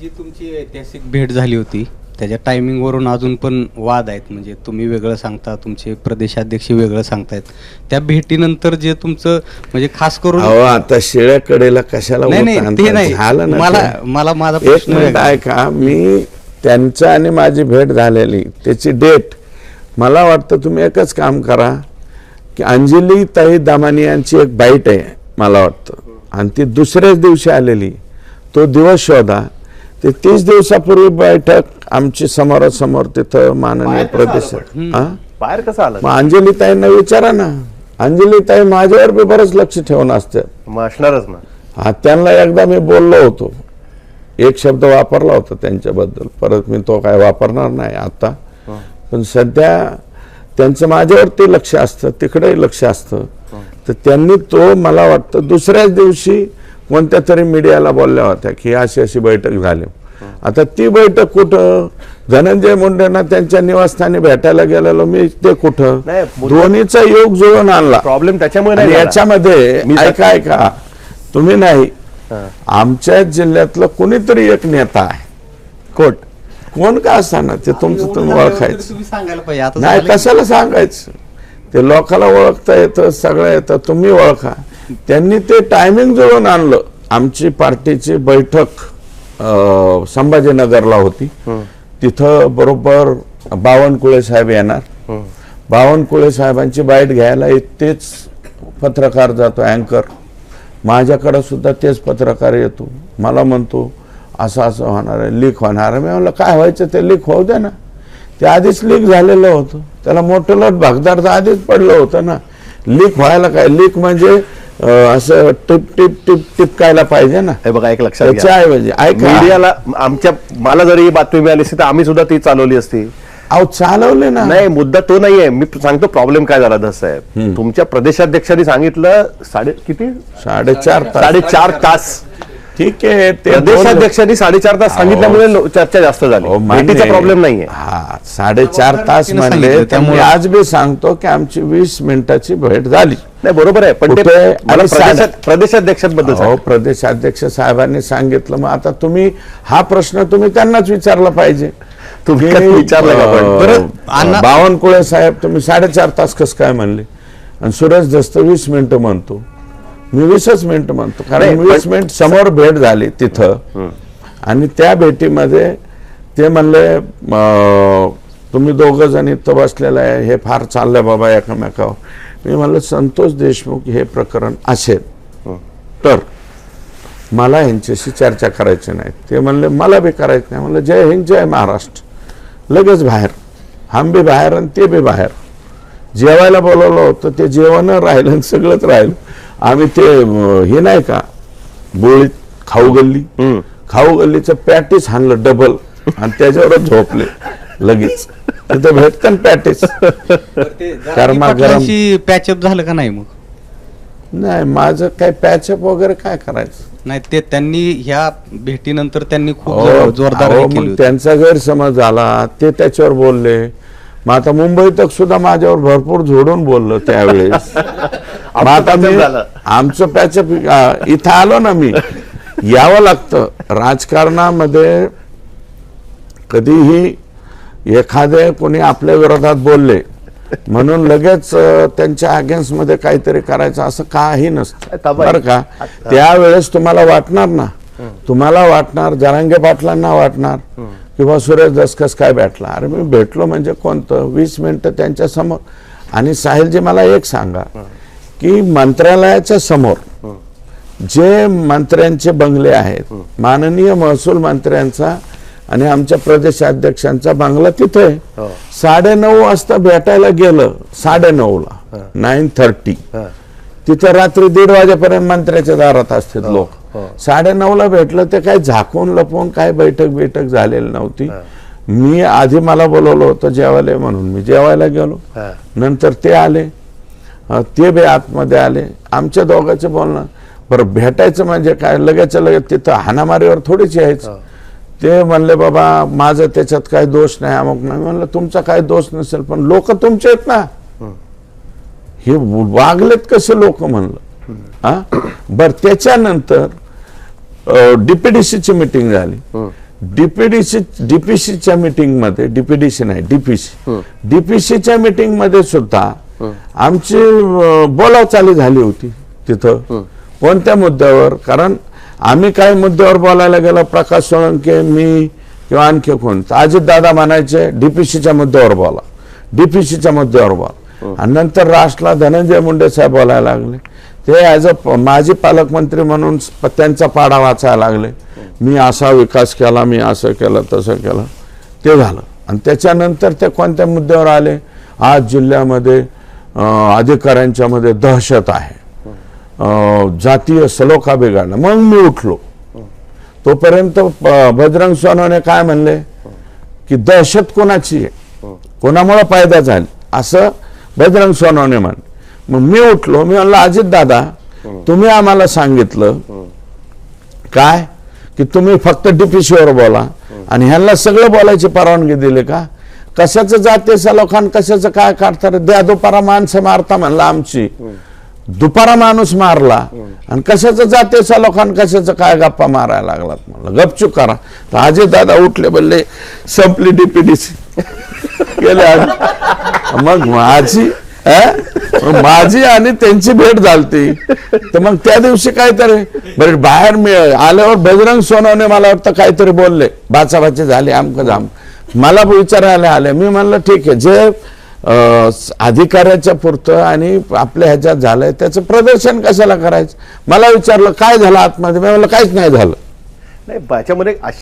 जी तुमची ऐतिहासिक भेट झाली होती त्याच्या टायमिंगवरून अजून पण वाद आहेत. म्हणजे तुम्ही वेगळं सांगता तुमचे प्रदेशाध्यक्ष वेगळं सांगतायत. त्या भेटीनंतर जे तुमचं म्हणजे खास करून अहो आता शेळ्या कडेला कशाला नाही वर नाही ताणता? ते नाही. झालं ना मला ते. मला माझा एक प्रश्न मिनिट वेगळा. ऐका. मी त्यांचं आणि माझी भेट झालेली त्याची डेट. मला वाटतं तुम्ही एकच काम करा की अंजली ताई दामानी यांची एक बाईट आहे मला वाटतं. आणि ती दुसऱ्याच दिवशी आलेली. तो दिवस शोधा. ते तीस दिवसापूर्वी बैठक आमची समोरासमोर तिथं माननीय प्रदेश बाहेर कसं आलं? मग अंजली ताईंना विचारा ना. अंजली ताई माझ्यावर बी बरंच लक्ष ठेवून असते मग असणारच ना. हा त्यांना एकदा मी बोललो होतो. एक शब्द वापरला होता त्यांच्याबद्दल. परत मी तो काय वापरणार नाही आता. पण सध्या त्यांचं माझ्यावरती लक्ष असतं तिकडेही लक्ष असतं. तर त्यांनी तो मला वाटतं दुसऱ्याच दिवशी कोणत्या तरी मीडियाला बोलल्या होत्या की अशी अशी बैठक झाली. आता ती बैठक कुठं? धनंजय मुंडेंना त्यांच्या निवासस्थानी भेटायला गेलेलो मी ते कुठं? दोन्हीचा योग जुळून आणला. प्रॉब्लेम त्याच्यामुळे. याच्यामध्ये ऐका ऐका. तुम्ही नाही. आमच्या जिल्ह्यातलं कोणीतरी एक नेता आहे. कोट कोण का असताना ते तुमचं तुम्ही ओळखायचं. तुम्ही सांगायला पाहिजे. आता नाही कशाला सांगायचं? ते लोकाला ओळखता येतं सगळं येतं. तुम्ही ओळखा. त्यांनी ते टायमिंग जुळून आणलं. आमची पार्टीची बैठक संभाजीनगरला होती. तिथं बरोबर बावनकुळे साहेब येणार. बावनकुळे साहेबांची बाईट घ्यायला इथेच पत्रकार जातो अँकर माझ्याकडं सुद्धा तेच पत्रकार येतो. मला म्हणतो असं असं होणार आहे लीक होणार आहे. मी म्हणलं काय व्हायचं? ते लीक होऊ द्या ना. ते आधीच लीक झालेलं होतं. त्याला मोठं लट भागदार तर आधीच पडलं होतं ना. लीक व्हायला काय? लीक म्हणजे असं टिप टिप टिप टिपकायला पाहिजे ना. हे बघा एक लक्षात घ्या. त्याच्याऐवजी ऐका. मीडियाला आमच्या मला जरी ही बातमी मिळाली असती तर आम्ही सुद्धा ती चालवली असती. अहो चालवले ना. नाही मुद्दा तो नाहीये. मी सांगतो प्रॉब्लेम काय झाला दस साहेब? तुमच्या प्रदेशाध्यक्षांनी सांगितलं साडे किती? साडेचार तास. साडेचार तास. ठीक आहे. प्रदेशाध्यक्षांनी साडेचार तास सांगितल्यामुळे चर्चा जास्त झाली. भेटीचा आहे. प्रॉब्लेम नाहीये. हा साडेचार तास म्हणले मी त्यामुळं- आज बी सांगतो की आमची वीस मिनिटाची भेट झाली. नाही बरोबर आहे पण प्रदेशाध्यक्षांबद्दल. प्रदेशाध्यक्ष साहेबांनी सांगितलं मग आता तुम्ही हा प्रश्न तुम्ही त्यांनाच विचारला पाहिजे. तुम्ही विचारलं बावनकुळे साहेब तुम्ही साडेचार तास कस काय म्हणले? आणि सुरेश दस्त वीस मिनिटं म्हणतो. मी वीसच मिनिटं म्हणतो. कारण वीस मिनिट समोर भेट झाली तिथं. आणि त्या भेटीमध्ये ते म्हणले तुम्ही दोघ जण इथं बसलेलं आहे हे फार चाललंय बाबा एकमेकावर. मी म्हणलं संतोष देशमुख हे प्रकरण असेल तर मला यांच्याशी चर्चा करायची नाही. ते म्हणले मला बी करायचं नाही. म्हणलं जय हिंद जय महाराष्ट्र. लगेच बाहेर. हम बी बाहेर आणि ते बी बाहेर. जेवायला बोलवलं होतं ते जेवण राहिलं आणि सगळंच राहिलं. आम्ही ते हे नाही का बोळीत खाऊ गल्ली. खाऊ गल्लीचं पॅटीस हाणलं डबल आणि त्याच्यावरच झोपले लगेच. तिथं भेटतं पॅटीस. गरमागरम. पाटलांशी पॅचअप झालं का नाही मग? नाही माझं काय पॅचअप वगैरे काय करायचं? नाही ते त्यांनी ह्या भेटीनंतर त्यांनी खूप जोरदार. त्यांचा गैरसमज झाला ते त्याच्यावर बोलले. मग आता मुंबईत सुद्धा माझ्यावर भरपूर झोडून बोललं त्यावेळेस. मग आता मी. आमचं पॅचअप इथं आलो ना मी. यावं लागतं. राजकारणामध्ये कधीही एखादे कोणी आपल्या विरोधात बोलले म्हणून लगेच त्यांच्या अगेन्स्टमध्ये काहीतरी करायचं असं काही नसतं. बरं का? त्यावेळेस तुम्हाला वाटणार ना? तुम्हाला वाटणार जरांगे पाटलांना वाटणार. किंवा सुरेश दसकस काय भेटला? अरे मी भेटलो म्हणजे कोणतं? वीस मिनिटं त्यांच्यासमोर. आणि साहिलजी मला एक सांगा की मंत्रालयाच्या समोर जे मंत्र्यांचे बंगले आहेत माननीय महसूल मंत्र्यांचा आणि आमच्या प्रदेशाध्यक्षांचा बंगला तिथे आहे. हो. साडेनऊ वाजता भेटायला गेलं साडेनऊ ला नाईन थर्टी. तिथं रात्री दीड वाजेपर्यंत मंत्र्याच्या दारात असतात लोक. हो. साडेनऊ ला भेटलं ते काय झाकून लपवून काय बैठक बैठक झालेली नव्हती. मी आधी मला बोलवलं होतं जेवायला म्हणून. मी जेवायला गेलो. हा. नंतर ते आले. ते बी आतमध्ये आले. आमच्या दोघांचं बोलणं बरं भेटायचं म्हणजे काय? लगेच लगेच तिथं हाणामारीवर थोडीच यायचं. ते म्हणले बाबा माझं त्याच्यात काय दोष नाही अमुक नाही. म्हणलं तुमचा काय दोष नसेल पण लोक तुमचे आहेत ना. हे वागलेत कसे लोक म्हणलं. हा? बर त्याच्यानंतर डीपीडीसीची मिटिंग झाली. डीपीडीसी डीपीसीच्या मीटिंगमध्ये डीपीडीसी नाही डीपीसी डीपीसीच्या मीटिंगमध्ये सुद्धा आमची अं, बोलाचाली झाली होती तिथं. कोणत्या मुद्द्यावर? कारण आम्ही काही मुद्द्यावर बोलायला गेलो प्रकाश सोळंके मी किंवा आणखी कोण? अजित दादा म्हणायचे डीपीसीच्या मुद्द्यावर बोला. डीपीसीच्या मुद्द्यावर बोला. आणि नंतर राष्ट्रला धनंजय मुंडे साहेब बोलायला लागले. ते ॲज अ माजी पालकमंत्री म्हणून प- त्यांचा पाडा वाचायला लागले. मी असा विकास केला मी असं केलं तसं केलं. ते झालं. आणि त्याच्यानंतर ते कोणत्या मुद्द्यावर आले? आज जिल्ह्यामध्ये अधिकाऱ्यांच्यामध्ये दहशत आहे. जातीय सलोखा बिघडणं मग मी उठलो. तोपर्यंत बजरंग सोनवणे काय म्हणले? की दहशत कोणाची आहे? कोणामुळे फायदा झाली? असं बजरंग सोनवणे म्हण मग मी उठलो मी म्हणलं अजित दादा तुम्ही आम्हाला सांगितलं काय? की तुम्ही फक्त DPC वर बोला. आणि ह्यांना सगळं बोलायची परवानगी दिली का? कशाचं जाते सलोखान कशाचं काय काढतात? द्या दुपारा माणसं मारता म्हणला आमची. दुपारा माणूस मारला. आणि कशाचं जाते सलोखान कशाचं काय गप्पा मारायला लागलात म्हणलं. गपचूप करा. तर अजय दादा उठले बोलले संपली डीपीडीसी गेले मग माझी माझी आणि त्यांची भेट झालती. तर मग त्या दिवशी काहीतरी बरं बाहेर मी आल्यावर बजरंग सोनवणे मला वाटतं काहीतरी बोलले. बाचाबाची झाली आमक जाम. मला विचारायला आले. मी म्हणलं ठीक आहे जे अधिकाऱ्याच्या पुरतं आणि आपल्या ह्याच्यात झालंय त्याचं प्रदर्शन कशाला करायचं? मला विचारलं काय झालं आतमध्ये? मी म्हणलं काहीच नाही झालं. नाही त्याच्यामध्ये अशी